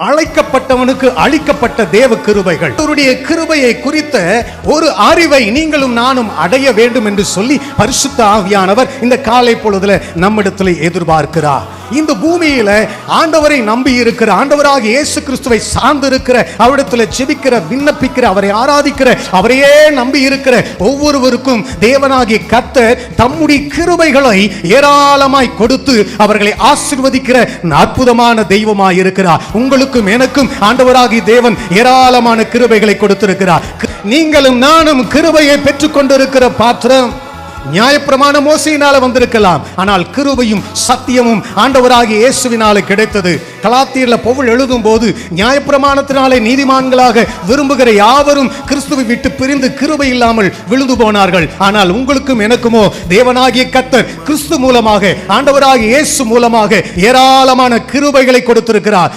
அழைக்கப்பட்டவனுக்கு அளிக்கப்பட்ட தேவ கிருபைகள் அவருடைய கிருபையை குறித்த ஒரு அறிவை நீங்களும் நானும் அடைய வேண்டும் என்று சொல்லி பரிசுத்த ஆவியானவர் இந்த காலை பொழுதுல நம்மிடத்தில் எதிர்பார்க்கிறார். இந்த பூமியில ஆண்டவரை நம்பி இருக்கிற ஆண்டவராக இயேசு கிறிஸ்துவை சார்ந்து இருக்கிற அவரிடத்துல ஜெபிக்கிற விண்ணப்பிக்கிற அவரை ஆராதிக்கிற அவரையே நம்பி இருக்கிற ஒவ்வொருவருக்கும் தேவனாகிய கத்த தம்முடைய கிருபைகளை ஏராளமாய் கொடுத்து அவர்களை ஆசிர்வதிக்கிற அற்புதமான தெய்வமாய் இருக்கிறார். உங்களுக்கும் எனக்கும் ஆண்டவராகிய தேவன் ஏராளமான கிருபைகளை கொடுத்திருக்கிறார். நீங்களும் நானும் கிருபையை பெற்றுக்கொண்டிருக்கிற பாத்திரம். நியாயப்பிரமாண மோசையினால வந்திருக்கலாம். ஆனால் கிருபையும் சத்தியமும் ஆண்டவராகிய இயேசுவினால கிடைத்தது. கலாத்தியர்ல பவுல் எழுதும் போது நியாயப்பிரமாணத்தினாலே நீதிமான்களாக விரும்புகிற யாவரும் கிறிஸ்துவை விட்டு பிரிந்து கிருபை இல்லாமல் விழுந்து போனார்கள். ஆனால் உங்களுக்கும் எனக்குமோ தேவனாகிய கத்தர் கிறிஸ்து மூலமாக ஆண்டவராகிய இயேசு மூலமாக ஏராளமான கிருபைகளை கொடுத்திருக்கிறார்.